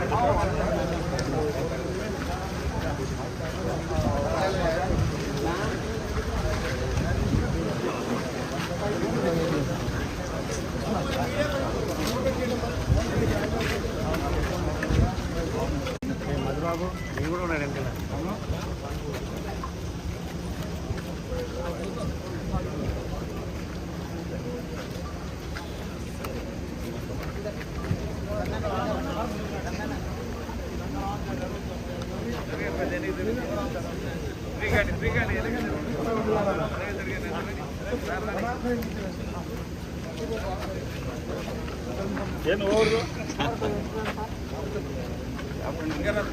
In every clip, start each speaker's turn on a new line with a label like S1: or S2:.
S1: Madhubabu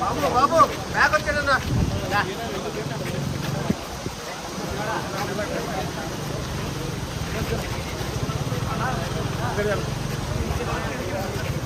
S1: Babu Babu bag వచ్చాడన్నా Gracias.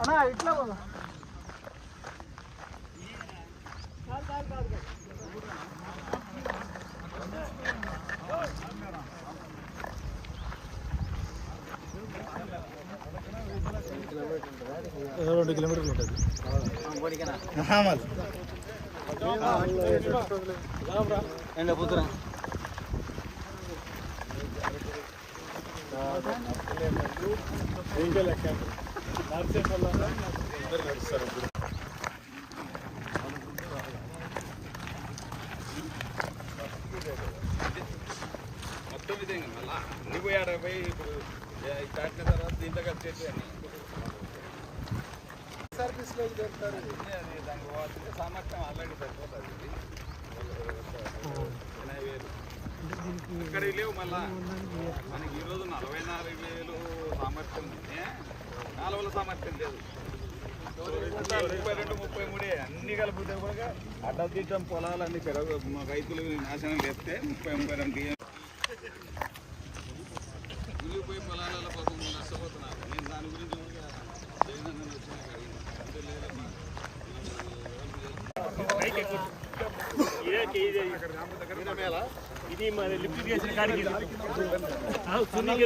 S1: అన్నా ఇట్లా పోదా రెండు కిలోమీటర్లు ఉంటుంది ఎండ పుత్ర ఇంకా లెక్క
S2: మొత్తం ఇదే మళ్ళా అన్ని పోయి ఆడ ఇప్పుడు దాటిన తర్వాత దీంట్లో కలిసి అని
S1: సర్వీస్లో దొరుకుతారు
S2: దానికి పోవాల్సింది సామర్థ్యం ఆల్రెడీ సరిపోతుంది ఇక్కడ లేవు మళ్ళా. మనకి ఈరోజు నలభై నాలుగు వేలు సామర్థ్యం ఉంది కాలువల సామర్థ్యం లేదు. ముప్పై రెండు ముప్పై మూడే అన్ని కలిపితే కూడా అడ్డదిడ్డం పొలాలన్నీ పెరగ రైతులు నాశనం చేస్తే ముప్పై ముప్పై రెండు మునిగిపోయి పొలాలలో పాపం నష్టపోతున్నారు. నేను దాని గురించి కూడా. అంటే లేదమ్మా.
S1: ఇది మరి లిఫ్ట్ చేసిన కాడికి సున్నింగ్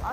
S2: ఆ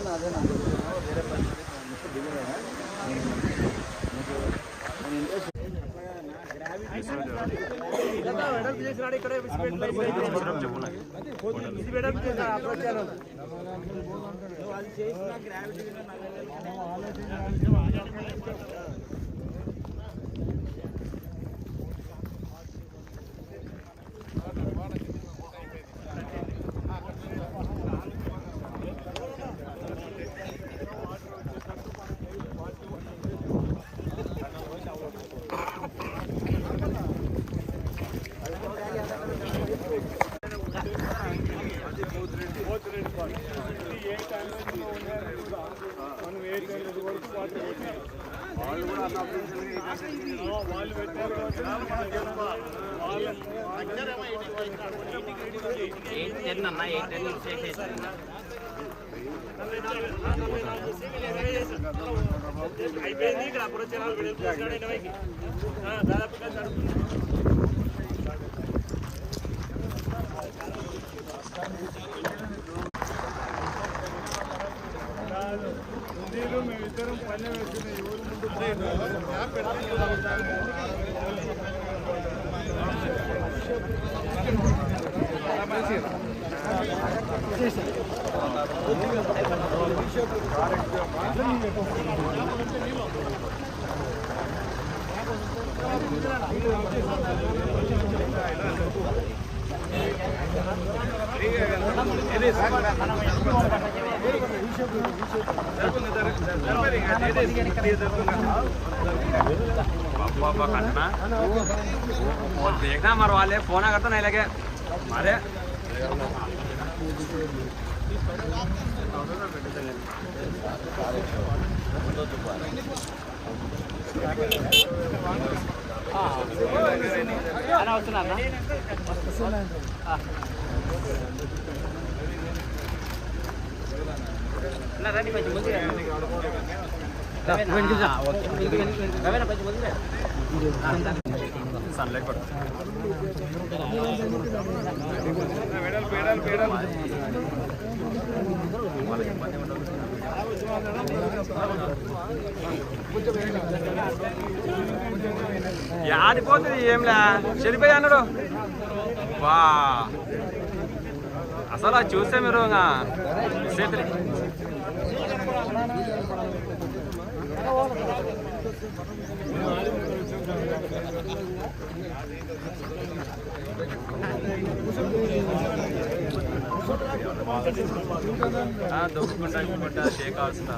S2: అదేనా అదేనా? వేరే పని దిగలేదా
S1: देखना मरवा ले फ़ोन करता नहीं लगे। मारे। రండి కొంచెం ముందు సన్లైట్ పడుతుంది ఆడిపోతుంది ఏంలా చెడిపోయి అన్నాడు. వా. అసలు అది చూస్తే మీరు ఇంకా చేతులు దొక్కుకుంటా ఇంకుంటా చేయకాల్సిన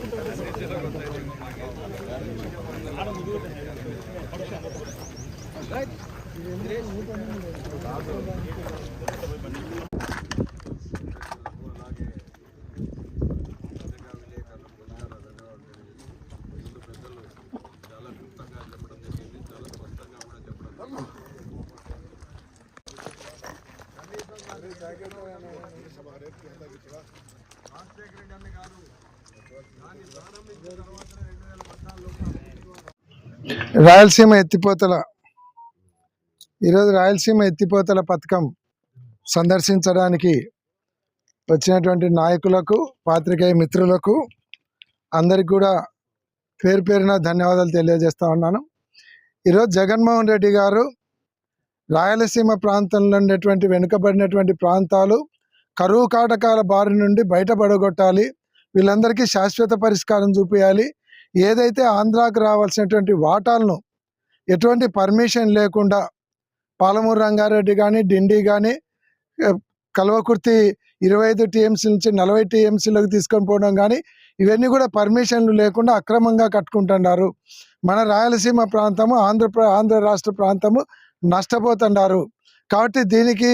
S3: రాయలసీమ ఎత్తిపోతల. ఈరోజు రాయలసీమ ఎత్తిపోతల పథకం సందర్శించడానికి వచ్చినటువంటి నాయకులకు పాత్రికేయ మిత్రులకు అందరికి కూడా పేరు పేరున ధన్యవాదాలు తెలియజేస్తా ఉన్నాను. ఈరోజు జగన్మోహన్ రెడ్డి గారు రాయలసీమ ప్రాంతంలో ఉండేటువంటి వెనుకబడినటువంటి ప్రాంతాలు కరువు కాటకాల బారి నుండి బయటపడగొట్టాలి. వీళ్ళందరికీ శాశ్వత పరిష్కారం చూపించాలి ఏదైతే ఆంధ్రాకు రావాల్సినటువంటి వాటాలను ఎటువంటి పర్మిషన్ లేకుండా పాలమూరు రంగారెడ్డి కానీ డిండి కానీ కల్వకుర్తి ఇరవై ఐదు టీఎంసీ నుంచి నలభై టీఎంసీలకు తీసుకొని పోవడం కానీ ఇవన్నీ కూడా పర్మిషన్లు లేకుండా అక్రమంగా కట్టుకుంటున్నారు. మన రాయలసీమ ప్రాంతము ఆంధ్ర ఆంధ్ర రాష్ట్ర ప్రాంతము నష్టపోతున్నారు. కాబట్టి దీనికి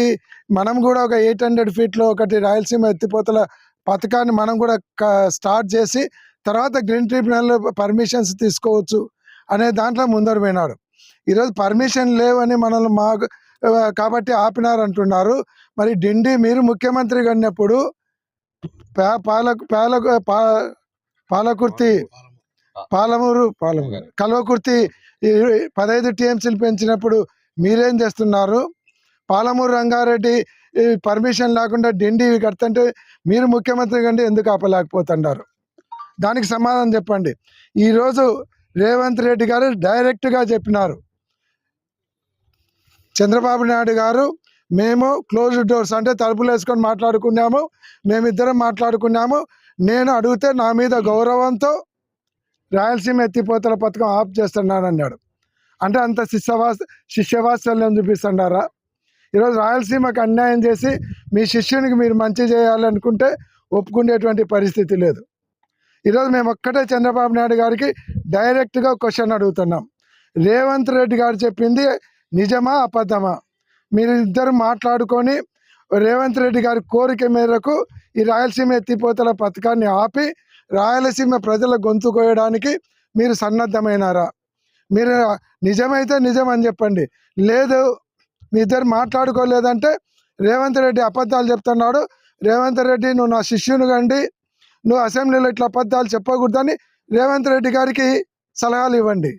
S3: మనం కూడా ఒక ఎయిట్ హండ్రెడ్ ఫీట్లో ఒకటి రాయలసీమ ఎత్తిపోతల పథకాన్ని మనం కూడా క- స్టార్ట్ చేసి తర్వాత గ్రీన్ ట్రిబ్యునల్ పర్మిషన్స్ తీసుకోవచ్చు అనే దాంట్లో ముందరు పోయినాడు. ఈరోజు పర్మిషన్ లేవని మనల్ని మాకు కాబట్టి ఆపినారు అంటున్నారు మరి డిండి మీరు ముఖ్యమంత్రిగా ఉన్నప్పుడు పా- పాలకు పాలకు పాలకుర్తి పాలమూరు పాలమూరు కల్వకుర్తి పదహైదు టీఎంసీలు పెంచినప్పుడు మీరేం చేస్తున్నారు? పాలమూరు రంగారెడ్డి పర్మిషన్ లేకుండా డిండి కడుతుంటే మీరు ముఖ్యమంత్రి కంటే ఎందుకు ఆపలేకపోతున్నారు? దానికి సమాధానం చెప్పండి. ఈరోజు రేవంత్ రెడ్డి గారు డైరెక్ట్గా చెప్పినారు. చంద్రబాబు నాయుడు గారు మేము క్లోజ్ డోర్స్ అంటే తలుపులు వేసుకొని మాట్లాడుకున్నాము మేమిద్దరం మాట్లాడుకున్నాము. నేను అడిగితే నా మీద గౌరవంతో రాయలసీమ ఎత్తిపోతల పథకం ఆఫ్ చేస్తున్నాను అన్నాడు అంటే అంత శిష్యవాస్ శిష్యవాత్సల్యం చూపిస్తున్నారా? ఈరోజు రాయలసీమకు అన్యాయం చేసి మీ శిష్యునికి మీరు మంచి చేయాలనుకుంటే ఒప్పుకునేటువంటి పరిస్థితి లేదు. ఈరోజు మేము ఒక్కటే చంద్రబాబు నాయుడు గారికి డైరెక్ట్గా క్వశ్చన్ అడుగుతున్నాం. రేవంత్ రెడ్డి గారు చెప్పింది నిజమా అబద్ధమా? మీరు ఇద్దరు మాట్లాడుకొని రేవంత్ రెడ్డి గారి కోరిక మేరకు ఈ రాయలసీమ ఎత్తిపోతల పథకాన్ని ఆపి రాయలసీమ ప్రజల గొంతు కోయడానికి మీరు సన్నద్ధమైనారా? మీరు నిజమైతే నిజం అని చెప్పండి. లేదు మీ ఇద్దరు మాట్లాడుకోలేదంటే రేవంత్ రెడ్డి అబద్ధాలు చెప్తున్నాడు. రేవంత్ రెడ్డి నువ్వు నా శిష్యుని కండి నువ్వు అసెంబ్లీలో ఇట్లా అబద్ధాలు చెప్పకూడదని రేవంత్ రెడ్డి గారికి సలహాలు ఇవ్వండి.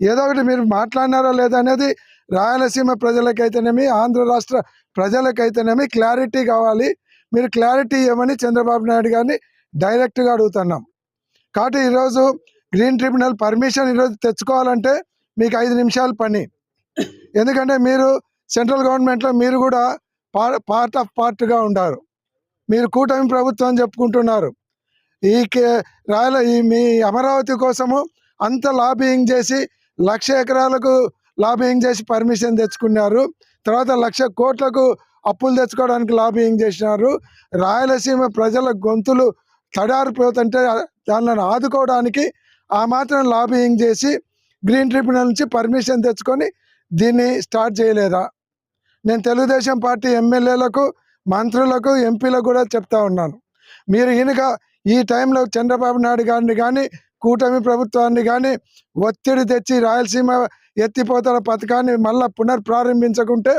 S3: ఏదో ఒకటి మీరు మాట్లాడినారా లేదా అనేది రాయలసీమ ప్రజలకైతేనేమి ఆంధ్ర రాష్ట్ర ప్రజలకైతేనేమి క్లారిటీ కావాలి. మీరు క్లారిటీ ఇవ్వమని చంద్రబాబు నాయుడు గారిని డైరెక్ట్గా అడుగుతున్నాం. కాబట్టి ఈరోజు గ్రీన్ ట్రిబ్యునల్ పర్మిషన్ ఈరోజు తెచ్చుకోవాలంటే మీకు ఐదు నిమిషాల పని. ఎందుకంటే మీరు సెంట్రల్ గవర్నమెంట్లో మీరు కూడా పార్ట్ ఆఫ్ పార్ట్గా ఉన్నారు మీరు కూటమి ప్రభుత్వం చెప్పుకుంటున్నారు. ఈ కే రాయల ఈ మీ అమరావతి కోసము అంత లాబింగ్ చేసి లక్ష ఎకరాలకు లాబింగ్ చేసి పర్మిషన్ తెచ్చుకున్నారు. తర్వాత లక్ష కోట్లకు అప్పులు తెచ్చుకోవడానికి లాబింగ్ చేసినారు. రాయలసీమ ప్రజల గొంతులు తడారిపోతుంటే దానిని ఆదుకోవడానికి ఆ మాత్రం లాబింగ్ చేసి గ్రీన్ ట్రిబ్యునల్ నుంచి పర్మిషన్ తెచ్చుకొని దీన్ని స్టార్ట్ చేయలేదా? నేను తెలుగుదేశం పార్టీ ఎమ్మెల్యేలకు మంత్రులకు ఎంపీలకు కూడా చెప్తా ఉన్నాను. మీరు ఈయనగా ఈ టైంలో చంద్రబాబు నాయుడు గారిని కానీ కూటమి ప్రభుత్వాన్ని కానీ ఒత్తిడి తెచ్చి రాయలసీమ ఎత్తిపోతల పథకాన్ని మళ్ళా పునర్ప్రారంభించకుంటే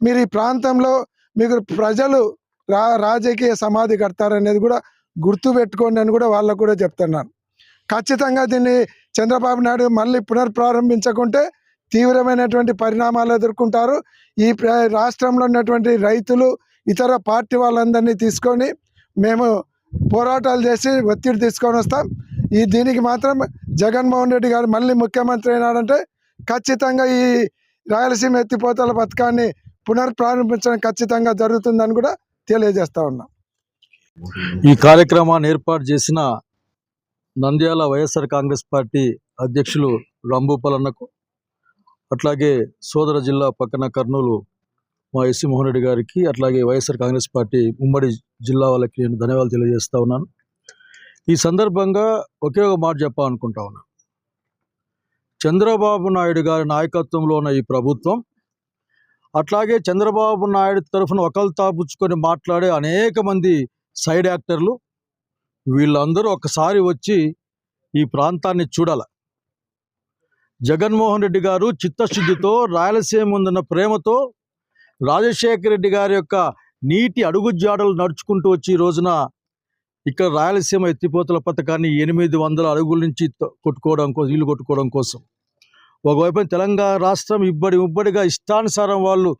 S3: మీరు ఈ ప్రాంతంలో మీకు ప్రజలు రా రాజకీయ సమాధి కడతారనేది కూడా గుర్తు పెట్టుకోండి అని కూడా వాళ్ళకు కూడా చెప్తున్నాను ఖచ్చితంగా దీన్ని చంద్రబాబు నాయుడు మళ్ళీ పునర్ప్రారంభించకుంటే తీవ్రమైనటువంటి పరిణామాలు ఎదుర్కొంటారు. ఈ ప్ర- రాష్ట్రంలో ఉన్నటువంటి రైతులు ఇతర పార్టీ వాళ్ళందరినీ తీసుకొని మేము పోరాటాలు చేసి ఒత్తిడి తీసుకొని వస్తాం. ఈ దీనికి మాత్రం జగన్మోహన్ రెడ్డి గారు మళ్ళీ ముఖ్యమంత్రి అయినాడంటే ఖచ్చితంగా ఈ రాయలసీమ ఎత్తిపోతల పథకాన్ని పునర్ప్రారంభించడం ఖచ్చితంగా జరుగుతుందని కూడా తెలియజేస్తా ఉన్నాం.
S4: ఈ కార్యక్రమాన్ని ఏర్పాటు చేసిన నంద్యాల వైఎస్ఆర్ కాంగ్రెస్ పార్టీ అధ్యక్షులు రంభూపలన్నకు అట్లాగే సోదర జిల్లా పక్కన కర్నూలు మా ఎస్సీ మోహన్ రెడ్డి గారికి అట్లాగే వైఎస్ఆర్ కాంగ్రెస్ పార్టీ ఉమ్మడి జిల్లా వాళ్ళకి నేను ధన్యవాదాలు తెలియజేస్తా ఉన్నాను. ఈ సందర్భంగా ఒకే ఒక మాట చెప్పాలనుకుంటా ఉన్నాను చంద్రబాబు నాయుడు గారి నాయకత్వంలో ఉన్న ఈ ప్రభుత్వం అట్లాగే చంద్రబాబు నాయుడు తరఫున ఒకళ్ళు తాపుచ్చుకొని మాట్లాడే అనేక మంది సైడ్ యాక్టర్లు వీళ్ళందరూ ఒకసారి వచ్చి ఈ ప్రాంతాన్ని చూడాల. జగన్మోహన్ రెడ్డి గారు చిత్తశుద్ధితో రాయలసీమ ముందున్న ప్రేమతో రాజశేఖర రెడ్డి గారి యొక్క నీటి అడుగుజాడలు నడుచుకుంటూ వచ్చి ఈ రోజున ఇక్కడ రాయలసీమ ఎత్తిపోతల పథకాన్ని ఎనిమిది వందల అడుగుల నుంచి కొట్టుకోవడం కోసం ఇల్లు కొట్టుకోవడం కోసం. ఒకవైపు తెలంగాణ రాష్ట్రం ఇబ్బడి ఉబ్బడిగా ఇష్టానుసారం వాళ్ళు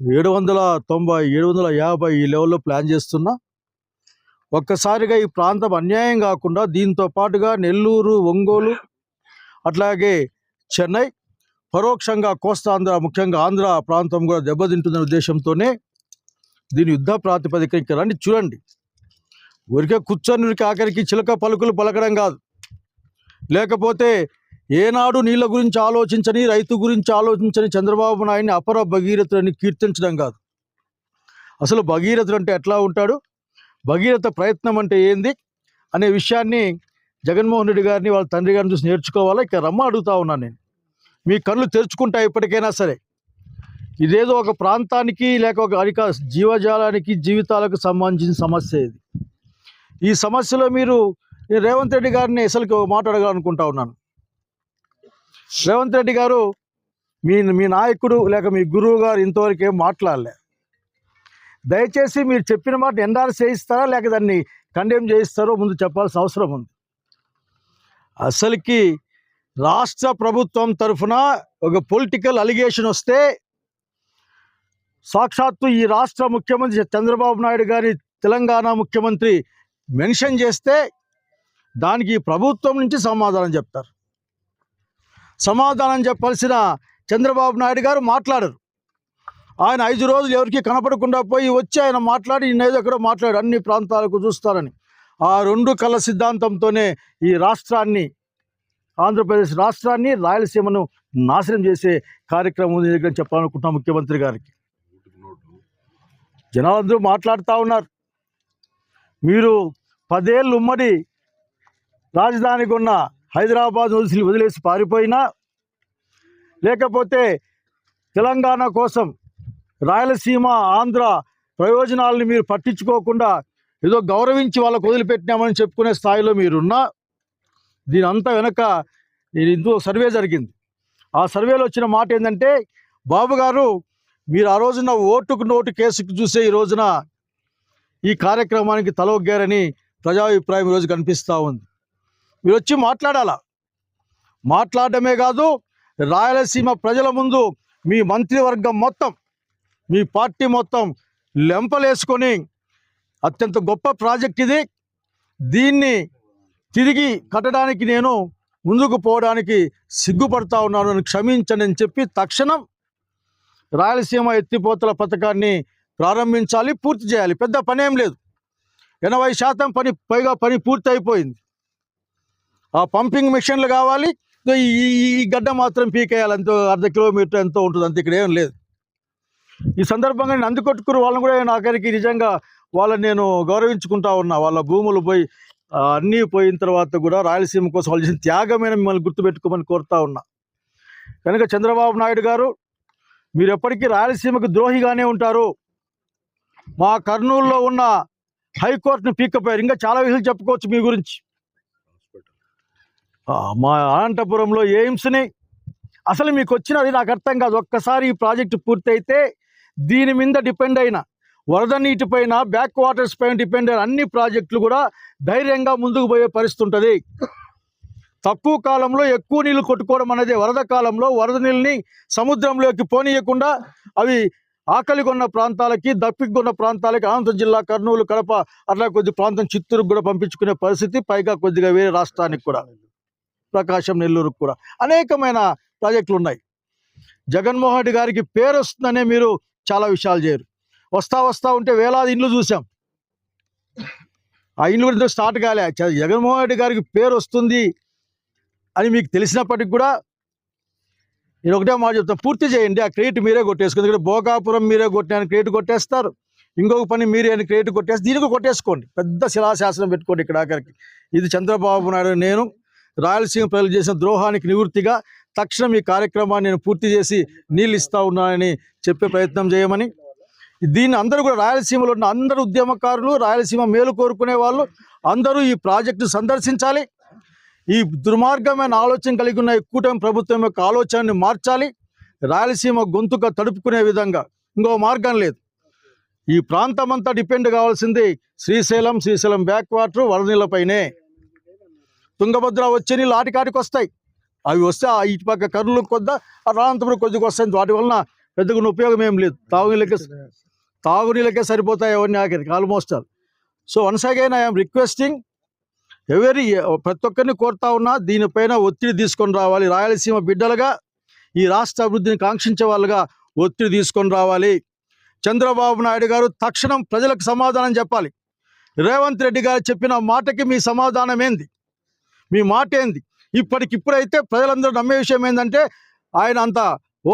S4: ఏడు వందల తొంభై ఏడు వందల యాభై ఈ లెవెల్లో ప్లాన్ చేస్తున్నా. ఒక్కసారిగా ఈ ప్రాంతం అన్యాయం కాకుండా దీంతో పాటుగా నెల్లూరు ఒంగోలు అట్లాగే చెన్నై పరోక్షంగా కోస్తాంధ్ర ముఖ్యంగా ఆంధ్ర ప్రాంతం కూడా దెబ్బతింటుందనే ఉద్దేశంతోనే దీని యుద్ధ ప్రాతిపదిక రండి చూడండి ఊరికే కూర్చొని ఊరికి ఆఖరికి చిలక పలుకులు పలకడం కాదు. లేకపోతే ఏనాడు నీళ్ళ గురించి ఆలోచించని రైతు గురించి ఆలోచించని చంద్రబాబు నాయుడిని అపర భగీరథులని కీర్తించడం కాదు. అసలు భగీరథుడు అంటే ఎట్లా ఉంటాడు? భగీరథ ప్రయత్నం అంటే ఏంది? అనే విషయాన్ని జగన్మోహన్ రెడ్డి గారిని వాళ్ళ తండ్రి గారిని చూసి నేర్చుకోవాలా? ఇక రమ్మ అడుగుతా ఉన్నాను నేను. మీ కళ్ళు తెరుచుకుంటా ఇప్పటికైనా సరే. ఇదేదో ఒక ప్రాంతానికి లేక ఒక అధిక జీవజాలానికి జీవితాలకు సంబంధించిన సమస్య ఇది. ఈ సమస్యలో మీరు నేను రేవంత్ రెడ్డి గారిని అసలుకి ఒక మాట అడగాలనుకుంటా ఉన్నాను. రేవంత్ రెడ్డి గారు మీ మీ నాయకుడు లేక మీ గురువు గారు ఇంతవరకు ఏం మాట్లాడలే. దయచేసి మీరు చెప్పిన మాట ఎన్ఆర్ చేయిస్తారా లేక దాన్ని కండెమ్ చేయిస్తారో ముందు చెప్పాల్సిన అవసరం ఉంది. అసలుకి రాష్ట్ర ప్రభుత్వం తరఫున ఒక పొలిటికల్ అలిగేషన్ వస్తే సాక్షాత్తు ఈ రాష్ట్ర ముఖ్యమంత్రి చంద్రబాబు నాయుడు గారి తెలంగాణ ముఖ్యమంత్రి మెన్షన్ చేస్తే దానికి ప్రభుత్వం నుంచి సమాధానం చెప్తారు. సమాధానం చెప్పాల్సిన చంద్రబాబు నాయుడు గారు మాట్లాడరు. ఆయన ఐదు రోజులు ఎవరికి కనపడకుండా పోయి వచ్చి ఆయన మాట్లాడి ఈయన ఎక్కడో మాట్లాడు అన్ని ప్రాంతాలకు చూస్తారని. ఆ రెండు కళ్ళ సిద్ధాంతంతోనే ఈ రాష్ట్రాన్ని ఆంధ్రప్రదేశ్ రాష్ట్రాన్ని రాయలసీమను నాశనం చేసే కార్యక్రమం ఉంది దగ్గర చెప్పాలనుకుంటున్నాం ముఖ్యమంత్రి గారికి. జనాలందరూ మాట్లాడుతూ ఉన్నారు. మీరు పదేళ్ళు ఉమ్మడి రాజధానికి ఉన్న హైదరాబాద్ వదిలి వదిలేసి పారిపోయినా లేకపోతే తెలంగాణ కోసం రాయలసీమ ఆంధ్ర ప్రయోజనాలను మీరు పట్టించుకోకుండా ఏదో గౌరవించి వాళ్ళకు వదిలిపెట్టినామని చెప్పుకునే స్థాయిలో మీరున్నా దీని అంతా వెనక నేను ఇందులో సర్వే జరిగింది. ఆ సర్వేలో వచ్చిన మాట ఏంటంటే బాబు గారు మీరు ఆ రోజున ఓటుకు నోటు కేసుకు చూసే ఈ రోజున ఈ కార్యక్రమానికి తలొగ్గారని ప్రజాభిప్రాయం ఈరోజు కనిపిస్తూ ఉంది. మీరు వచ్చి మాట్లాడాలా? మాట్లాడడమే కాదు రాయలసీమ ప్రజల ముందు మీ మంత్రివర్గం మొత్తం మీ పార్టీ మొత్తం లెంపలేసుకొని అత్యంత గొప్ప ప్రాజెక్ట్ ఇది. దీన్ని తిరిగి కట్టడానికి నేను ముందుకు పోవడానికి సిగ్గుపడతా ఉన్నాను అని క్షమించండి అని చెప్పి తక్షణం రాయలసీమ ఎత్తిపోతల పథకాన్ని ప్రారంభించాలి పూర్తి చేయాలి. పెద్ద పని ఏం లేదు. ఎనభై శాతం పని పైగా పని పూర్తి అయిపోయింది. ఆ పంపింగ్ మిషన్లు కావాలి ఈ ఈ- గడ్డ మాత్రం పీకేయాలి ఎంతో అర్ధ కిలోమీటర్ ఎంతో ఉంటుంది అంత ఇక్కడ ఏం లేదు. ఈ సందర్భంగా నేను అందుకొట్టుకుని వాళ్ళని కూడా నేను నిజంగా వాళ్ళని నేను గౌరవించుకుంటా ఉన్నా. వాళ్ళ భూములు పోయి అన్నీ పోయిన తర్వాత కూడా రాయలసీమ కోసం వాళ్ళు చేసిన త్యాగమైన మిమ్మల్ని గుర్తుపెట్టుకోమని కోరుతా ఉన్నా. కనుక చంద్రబాబు నాయుడు గారు మీరు ఎప్పటికీ రాయలసీమకు ద్రోహిగానే ఉంటారు. మా కర్నూలులో ఉన్న హైకోర్టును పీక్కపోయారు. ఇంకా చాలా విషయాలు చెప్పుకోవచ్చు మీ గురించి. మా అనంతపురంలో ఎయిమ్స్ని అసలు మీకు వచ్చినది నాకు అర్థం కాదు. ఒక్కసారి ఈ ప్రాజెక్టు పూర్తయితే దీని మీద డిపెండ్ అయిన వరద నీటిపైన బ్యాక్ వాటర్స్ పైన డిపెండ్ అయిన అన్ని ప్రాజెక్టులు కూడా ధైర్యంగా ముందుకు పోయే పరిస్థితి ఉంటుంది. తక్కువ కాలంలో ఎక్కువ నీళ్ళు కొట్టుకోవడం అనేది వరద కాలంలో వరద నీళ్ళని సముద్రంలోకి పోనీయకుండా అవి ఆకలిగొన్న ప్రాంతాలకి దప్పికొన్న ప్రాంతాలకి అనంతపురం జిల్లా కర్నూలు కడప అట్లా కొద్ది ప్రాంతం చిత్తూరుకు కూడా పంపించుకునే పరిస్థితి పైగా కొద్దిగా వేరే రాష్ట్రానికి కూడా ప్రకాశం నెల్లూరుకు కూడా అనేకమైన ప్రాజెక్టులు ఉన్నాయి. జగన్మోహన్ రెడ్డి గారికి పేరు వస్తుందనే మీరు చాలా విషయాలు చేయరు. వస్తా వస్తా ఉంటే వేలాది ఇండ్లు చూసాం ఆ ఇండ్లు గురించి స్టార్ట్ కాలే. జగన్మోహన్ రెడ్డి గారికి పేరు వస్తుంది అని మీకు తెలిసినప్పటికి కూడా నేను ఒకటే మాట చెప్తాను పూర్తి చేయండి. ఆ క్రెడిట్ మీరే కొట్టేసుకోండి. ఎందుకంటే భోగాపురం మీరే కొట్టిన క్రెడిట్ కొట్టేస్తారు. ఇంకొక పని మీరే అని క్రెడిట్ కొట్టేసి దీనికి కొట్టేసుకోండి. పెద్ద శిలాశాసనం పెట్టుకోండి ఇక్కడ ఆఖరికి. ఇది చంద్రబాబు నాయుడు నేను రాయలసీమ ప్రజలు చేసిన ద్రోహానికి నివృత్తిగా తక్షణం ఈ కార్యక్రమాన్ని నేను పూర్తి చేసి నీళ్ళు ఇస్తా ఉన్నానని చెప్పే ప్రయత్నం చేయమని దీన్ని అందరూ కూడా రాయలసీమలో ఉన్న అందరు ఉద్యమకారులు రాయలసీమ మేలు కోరుకునే వాళ్ళు అందరూ ఈ ప్రాజెక్టు సందర్శించాలి. ఈ దుర్మార్గమైన ఆలోచన కలిగి ఉన్న కూటమి ప్రభుత్వం యొక్క ఆలోచనని మార్చాలి. రాయలసీమ గొంతుక తడుపుకునే విధంగా. ఇంకో మార్గం లేదు. ఈ ప్రాంతం అంతా డిపెండ్ కావాల్సింది శ్రీశైలం శ్రీశైలం బ్యాక్ వాటర్ వరదనీళ్ళపైనే తుంగభద్ర వచ్చే నీళ్ళు ఆటికాటికి వస్తాయి. అవి వస్తే ఆ ఇటు పక్క కర్నూలు కొద్ద ఆ రానంతపురం కొద్దిగా వస్తాయి. వాటి వలన పెద్దగా ఉపయోగం ఏం లేదు. తాగునీళ్ళకి తాగునీళ్ళకే సరిపోతాయి అవన్నీ ఆఖరికి almost all so once again I'm requesting ఎవరి ప్రతి ఒక్కరిని కోరుతా ఉన్నా దీనిపైన ఒత్తిడి తీసుకొని రావాలి. రాయలసీమ బిడ్డలుగా ఈ రాష్ట్ర అభివృద్ధిని కాంక్షించే వాళ్ళుగా ఒత్తిడి తీసుకొని రావాలి. చంద్రబాబు నాయుడు గారు తక్షణం ప్రజలకు సమాధానం చెప్పాలి. రేవంత్ రెడ్డి గారు చెప్పిన మాటకి మీ సమాధానం ఏంది? మీ మాట ఏంది? ఇప్పటికిప్పుడైతే ప్రజలందరూ నమ్మే విషయం ఏంటంటే ఆయన అంత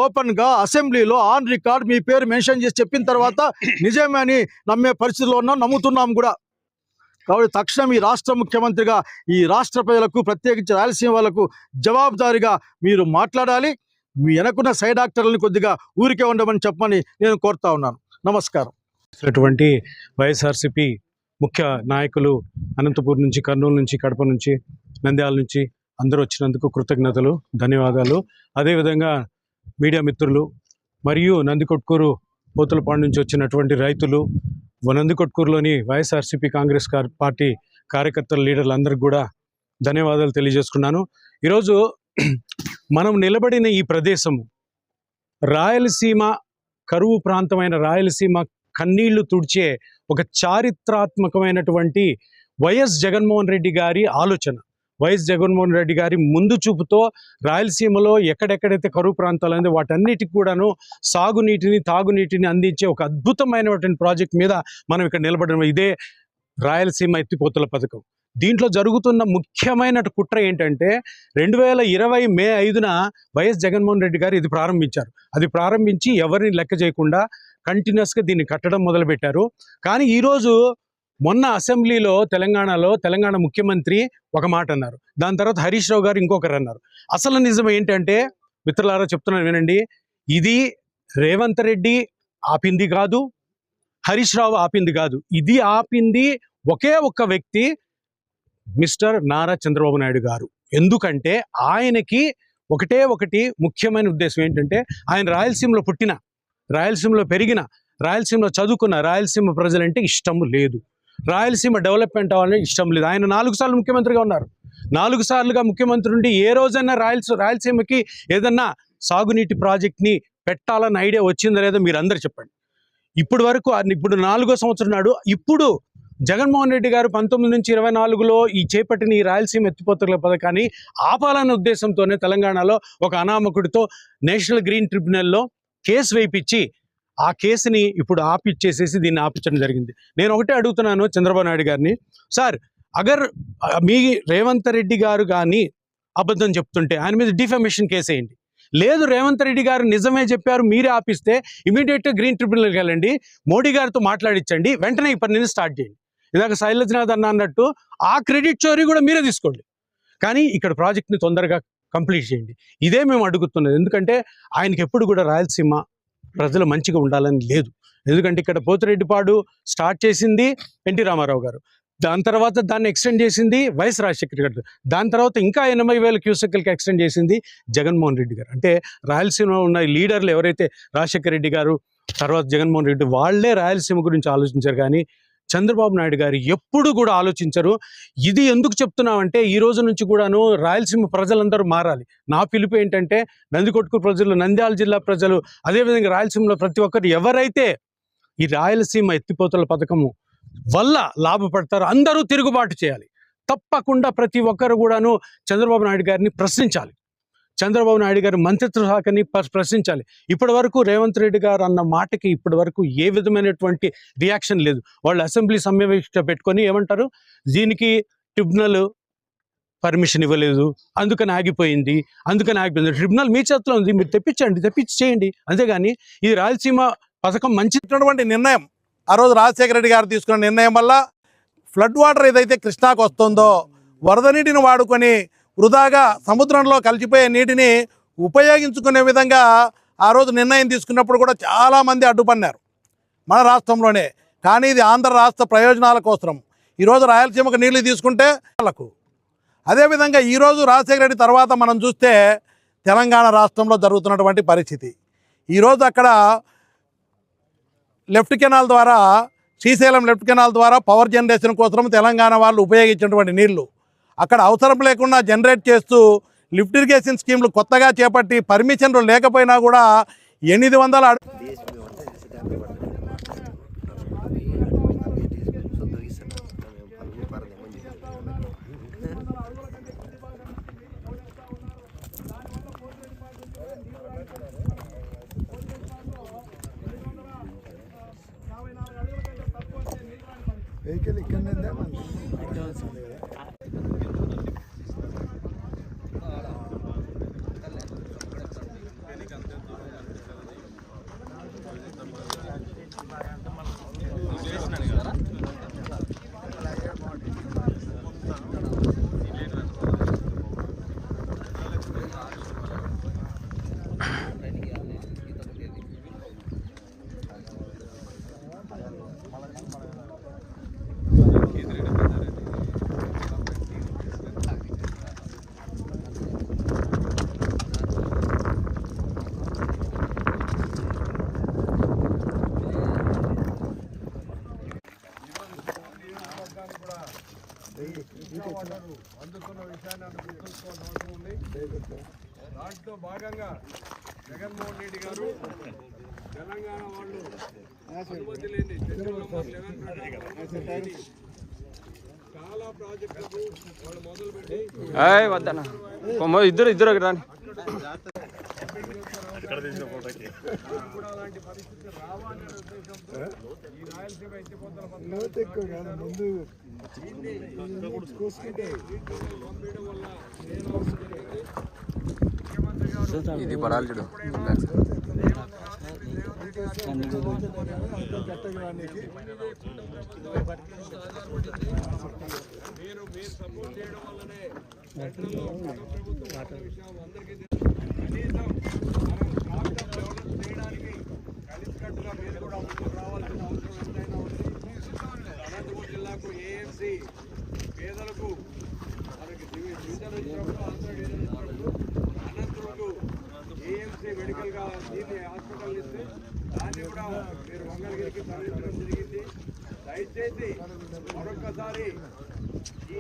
S4: ఓపెన్గా అసెంబ్లీలో ఆన్ రికార్డ్ మీ పేరు మెన్షన్ చేసి చెప్పిన తర్వాత నిజమే అని నమ్మే పరిస్థితిలో ఉన్నాం నమ్ముతున్నాం కూడా. కాబట్టి తక్షణం ఈ రాష్ట్ర ముఖ్యమంత్రిగా ఈ రాష్ట్ర ప్రజలకు ప్రత్యేకించి రాయలసీమ వాళ్ళకు జవాబుదారీగా మీరు మాట్లాడాలి. మీ వెనకున్న సైడ్ యాక్టర్లను కొద్దిగా ఊరికే ఉండమని చెప్పమని నేను కోరుతా ఉన్నాను. నమస్కారం.
S5: అటువంటి వైఎస్ఆర్సిపి ముఖ్య నాయకులు అనంతపూర్ నుంచి కర్నూలు నుంచి కడప నుంచి నంద్యాల నుంచి అందరూ వచ్చినందుకు కృతజ్ఞతలు ధన్యవాదాలు. అదేవిధంగా మీడియా మిత్రులు మరియు నందికొట్కూరు పోతులపాడు నుంచి వచ్చినటువంటి రైతులు నందికొట్కూరులోని వైఎస్ఆర్సీపీ కాంగ్రెస్ కార్ పార్టీ కార్యకర్తల లీడర్లు అందరికి కూడా ధన్యవాదాలు తెలియజేసుకున్నాను. ఈరోజు మనం నిలబడిన ఈ ప్రదేశము రాయలసీమ కరువు ప్రాంతమైన రాయలసీమ కన్నీళ్ళు తుడిచే ఒక చారిత్రాత్మకమైనటువంటి వైఎస్ జగన్మోహన్ రెడ్డి గారి ఆలోచన. వైఎస్ జగన్మోహన్ రెడ్డి గారి ముందు చూపుతో రాయలసీమలో ఎక్కడెక్కడైతే కరువు ప్రాంతాలు ఉంది వాటన్నిటికి కూడాను సాగునీటిని తాగునీటిని అందించే ఒక అద్భుతమైనటువంటి ప్రాజెక్ట్ మీద మనం ఇక్కడ నిలబడడం. ఇదే రాయలసీమ ఎత్తిపోతుల పథకం. దీంట్లో జరుగుతున్న ముఖ్యమైన కుట్ర ఏంటంటే రెండు వేల ఇరవై మే ఐదున వైఎస్ జగన్మోహన్ రెడ్డి గారు ఇది ప్రారంభించారు. అది ప్రారంభించి ఎవరిని లెక్క చేయకుండా కంటిన్యూస్గా దీన్ని కట్టడం మొదలుపెట్టారు. కానీ ఈరోజు మొన్న అసెంబ్లీలో తెలంగాణలో తెలంగాణ ముఖ్యమంత్రి ఒక మాట అన్నారు. దాని తర్వాత హరీష్ రావు గారు ఇంకొకరు అన్నారు. అసలు నిజం ఏంటంటే మిత్రులారా చెప్తున్నాను వినండి. ఇది రేవంత్ రెడ్డి ఆపింది కాదు హరీష్ రావు ఆపింది కాదు. ఇది ఆపింది ఒకే ఒక్క వ్యక్తి మిస్టర్ నారా చంద్రబాబు నాయుడు గారు. ఎందుకంటే ఆయనకి ఒకటే ఒకటి ముఖ్యమైన ఉద్దేశం ఏంటంటే ఆయన రాయలసీమలో పుట్టిన రాయలసీమలో పెరిగిన రాయలసీమలో చదువుకున్న రాయలసీమ ప్రజలంటే ఇష్టం లేదు. రాయలసీమ డెవలప్మెంట్ అవ్వాలని ఇష్టం లేదు. ఆయన నాలుగు సార్లు ముఖ్యమంత్రిగా ఉన్నారు. నాలుగు సార్లుగా ముఖ్యమంత్రి ఉండి ఏ రోజైనా రాయలసీ రాయలసీమకి ఏదన్నా సాగునీటి ప్రాజెక్ట్ని పెట్టాలన్న ఐడియా వచ్చిందో లేదో మీరు అందరు చెప్పండి. ఇప్పుడు వరకు ఆయన ఇప్పుడు నాలుగో సంవత్సరం నాడు ఇప్పుడు జగన్మోహన్ రెడ్డి గారు పంతొమ్మిది నుంచి ఇరవై నాలుగులో ఈ చేపట్టిన ఈ రాయలసీమ ఎత్తిపోతల పథకాన్ని ఆపాలనే ఉద్దేశంతోనే తెలంగాణలో ఒక అనామకుడితో నేషనల్ గ్రీన్ ట్రిబ్యునల్లో కేసు వేయించి ఆ కేసుని ఇప్పుడు ఆపిచ్చేసేసి దీన్ని ఆపించడం జరిగింది. నేను ఒకటే అడుగుతున్నాను చంద్రబాబు నాయుడు గారిని. సార్ అగర్ మీ రేవంత్ రెడ్డి గారు కానీ అబద్ధం చెప్తుంటే ఆయన మీద డిఫమేషన్ కేసు వేయండి. లేదు రేవంత్ రెడ్డి గారు నిజమే చెప్పారు మీరే ఆపిస్తే ఇమీడియట్గా గ్రీన్ ట్రిబ్యునల్కి వెళ్ళండి మోడీ గారితో మాట్లాడించండి వెంటనే ఈ పనిని స్టార్ట్ చేయండి. ఇందాక శైలజనాథ్ అన్న అన్నట్టు ఆ క్రెడిట్ చోరీ కూడా మీరే తీసుకోండి. కానీ ఇక్కడ ప్రాజెక్ట్ని తొందరగా కంప్లీట్ చేయండి. ఇదే మేము అడుగుతున్నది. ఎందుకంటే ఆయనకి ఎప్పుడు కూడా రాయలసీమ ప్రజలు మంచిగా ఉండాలని లేదు. ఎందుకంటే ఇక్కడ పోతిరెడ్డిపాడు స్టార్ట్ చేసింది ఎన్టీ రామారావు గారు. దాని తర్వాత దాన్ని ఎక్స్టెండ్ చేసింది వైఎస్ రాజశేఖర్ గారు. దాని తర్వాత ఇంకా ఎనభై వేల క్యూసెక్లకి ఎక్స్టెండ్ చేసింది జగన్మోహన్ రెడ్డి గారు. అంటే రాయలసీమలో ఉన్న లీడర్లు ఎవరైతే రాజశేఖర రెడ్డి గారు తర్వాత జగన్మోహన్ రెడ్డి వాళ్ళే రాయలసీమ గురించి ఆలోచించారు కానీ చంద్రబాబు నాయుడు గారు ఎప్పుడు కూడా ఆలోచించరు. ఇది ఎందుకు చెప్తున్నామంటే ఈ రోజు నుంచి కూడాను రాయలసీమ ప్రజలందరూ మారాలి. నా పిలుపు ఏంటంటే నందికొట్కు ప్రజలు నంద్యాల జిల్లా ప్రజలు అదేవిధంగా రాయలసీమలో ప్రతి ఒక్కరు ఎవరైతే ఈ రాయలసీమ ఎత్తిపోతల పథకము వల్ల లాభపడతారో అందరూ తిరుగుబాటు చేయాలి. తప్పకుండా ప్రతి ఒక్కరు కూడాను చంద్రబాబు నాయుడు గారిని ప్రశ్నించాలి. చంద్రబాబు నాయుడు గారి మంత్రిత్వ శాఖని ప్రశ్నించాలి. ఇప్పటి వరకు రేవంత్ రెడ్డి గారు అన్న మాటకి ఇప్పటి వరకు ఏ విధమైనటువంటి రియాక్షన్ లేదు. వాళ్ళు అసెంబ్లీ సమావేశం పెట్టుకొని ఏమంటారు? దీనికి ట్రిబ్యునల్ పర్మిషన్ ఇవ్వలేదు. అందుకని ఆగిపోయింది. అందుకని ఆగిపోయింది. ట్రిబ్యునల్ మీ చేతిలో ఉంది. మీరు తెప్పించండి. తెప్పించి చేయండి. అంతేగాని ఇది రాయలసీమ పథకం మంచి
S6: నిర్ణయం. ఆ రోజు రాజశేఖర రెడ్డి గారు తీసుకున్న నిర్ణయం వల్ల ఫ్లడ్ వాటర్ ఏదైతే కృష్ణాకు వస్తుందో వరద నీటిని వాడుకొని వృధాగా సముద్రంలో కలిసిపోయే నీటిని ఉపయోగించుకునే విధంగా ఆ రోజు నిర్ణయం తీసుకున్నప్పుడు కూడా చాలామంది అడ్డుపన్నారు మన రాష్ట్రంలోనే. కానీ ఇది ఆంధ్ర రాష్ట్ర ప్రయోజనాల కోసం ఈరోజు రాయలసీమకు నీళ్ళు తీసుకుంటే వాళ్ళకు. అదేవిధంగా ఈరోజు రాజశేఖర రెడ్డి తర్వాత మనం చూస్తే తెలంగాణ రాష్ట్రంలో జరుగుతున్నటువంటి పరిస్థితి. ఈరోజు అక్కడ లెఫ్ట్ కెనాల్ ద్వారా శ్రీశైలం లెఫ్ట్ కెనాల్ ద్వారా పవర్ జనరేషన్ కోసం తెలంగాణ వాళ్ళు ఉపయోగించినటువంటి నీళ్ళు. అక్కడ అవసరం లేకుండా జనరేట్ చేస్తూ లిఫ్ట్ ఇరిగేషన్ స్కీమ్లు కొత్తగా చేపట్టి పర్మిషన్లు లేకపోయినా కూడా ఎనిమిది వందల
S3: వెహికల్ ఇక్కడనే
S7: దాంట్లో భాగంగా జగన్మోహన్ రెడ్డి గారు తెలంగాణ వాళ్ళు అనుమతి లేని చాలా ప్రాజెక్టులకు వాళ్ళు మొదలుపెట్టి
S1: కొమ్మ ఇద్దరు ఇద్దరు రాని.
S7: కూడా అలాంటి పరిస్థితి రావాలనే ఉద్దేశంతో ఈ రాయలసీమ ఎత్తిపోతల పథకం
S3: లోతు ఎక్కువ కాదు ముందు కూసుకుంటే
S7: పంపించడం వల్ల నేను అవసరం జరిగింది ముఖ్యమంత్రి గారు
S1: ఇది పడాలి చూడు.
S7: మీరు మీరు సపోర్ట్ చేయడం వల్లనే ప్రభుత్వం అందరికీ. కనీసం మనం రాష్ట్రం డెవలప్ చేయడానికి కలిసికట్టుగా మీరు కూడా ముందుకు రావాల్సిన అవసరం ఎంతైనా ఉంది. అనంతపురం జిల్లాకు ఏఎంసీ పేదలకు మనకి జీవితాలు ఇచ్చినప్పుడు వచ్చినప్పుడు ఆంధ్ర డివిజన్ అనంతపురంకు ఏఎంసీ మెడికల్ దీన్ని హాస్పిటల్ ఇస్తే దాన్ని కూడా మీరు మంగళగిరికి తరలించడం జరిగింది. దయచేసి మరొక్కసారి ఈ